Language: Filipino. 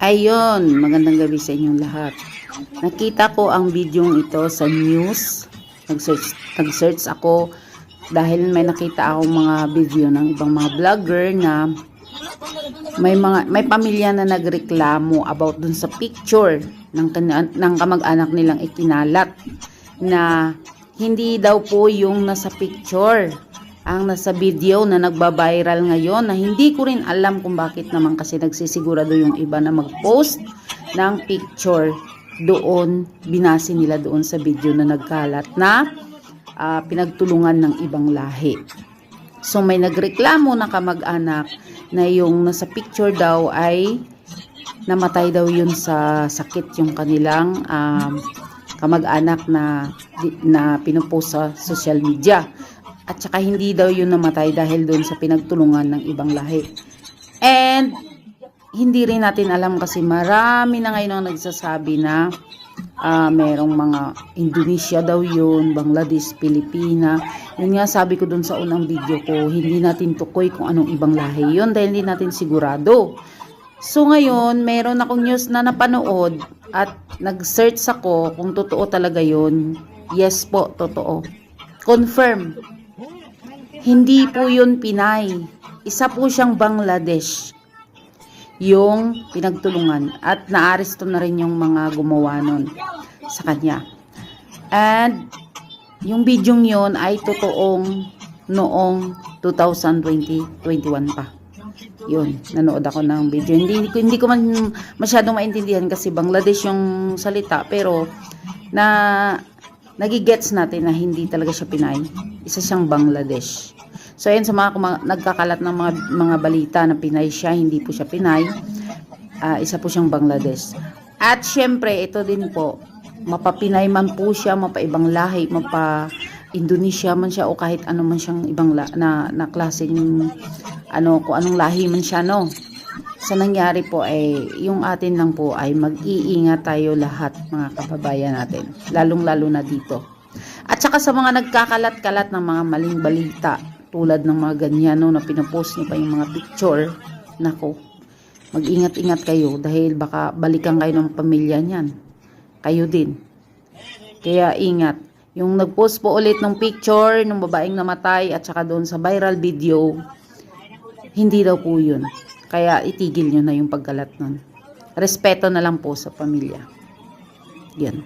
Ayun, magandang gabi sa inyong lahat. Nakita ko ang video ito sa news. Nag-search, nag-search ako dahil may nakita ako mga video ng ibang mga vlogger na may mga may pamilya na nagreklamo about dun sa picture ng ng kamag-anak nilang ikinalat na hindi daw po yung nasa picture ang nasa video na nagba-viral ngayon na hindi ko rin alam kung bakit naman kasi nagsisigurado yung iba na mag-post ng picture doon binasi nila doon sa video na nagkalat na ah, pinagtulungan ng ibang lahi. So may nagreklamo na kamag-anak na yung nasa picture daw ay namatay daw yun sa sakit yung kanilang um, kamag-anak na na pinupost sa social media. At saka hindi daw yun namatay dahil doon sa pinagtulungan ng ibang lahi. And hindi rin natin alam kasi marami na ngayon ang nagsasabi na ah, merong mga Indonesia daw yun, Bangladesh, Pilipina. Yun nga sabi ko dun sa unang video ko, hindi natin tukoy kung anong ibang lahi yun dahil hindi natin sigurado. So ngayon, meron akong news na napanood at nag-search ako kung totoo talaga yun. Yes po, totoo. Confirm. Hindi po yun Pinay. Isa po siyang Bangladesh yung pinagtulungan at naaresto na rin yung mga gumawa nun sa kanya. And yung video yun ay totoong noong 2020-21 pa. Yun, nanood ako ng video. Hindi, hindi ko man masyadong maintindihan kasi Bangladesh yung salita pero na nagigets natin na hindi talaga siya Pinay. Isa siyang Bangladesh. So ayun sa mga nagkakalat ng mga mga balita na Pinay siya, hindi po siya Pinay. Ah, isa po siyang Bangladesh. At syempre, ito din po, mapapinay man po siya, mapaibang lahi, mapa Indonesia man siya o kahit ano man siyang ibang la, na, na klaseng ano, kung anong lahi man siya, no? Sa nangyari po ay, yung atin lang po ay mag-iingat tayo lahat mga kababayan natin. Lalong-lalo na dito. At saka sa mga nagkakalat-kalat ng mga maling balita, tulad ng mga ganyan, no, na pinopost niyo pa yung mga picture, nako, mag-ingat-ingat kayo dahil baka balikan kayo ng pamilya niyan. Kayo din. Kaya ingat. Yung nag-post po ulit ng picture ng babaeng namatay at saka doon sa viral video, hindi daw po yun. Kaya itigil nyo na yung pagkalat nun. Respeto na lang po sa pamilya. Yan.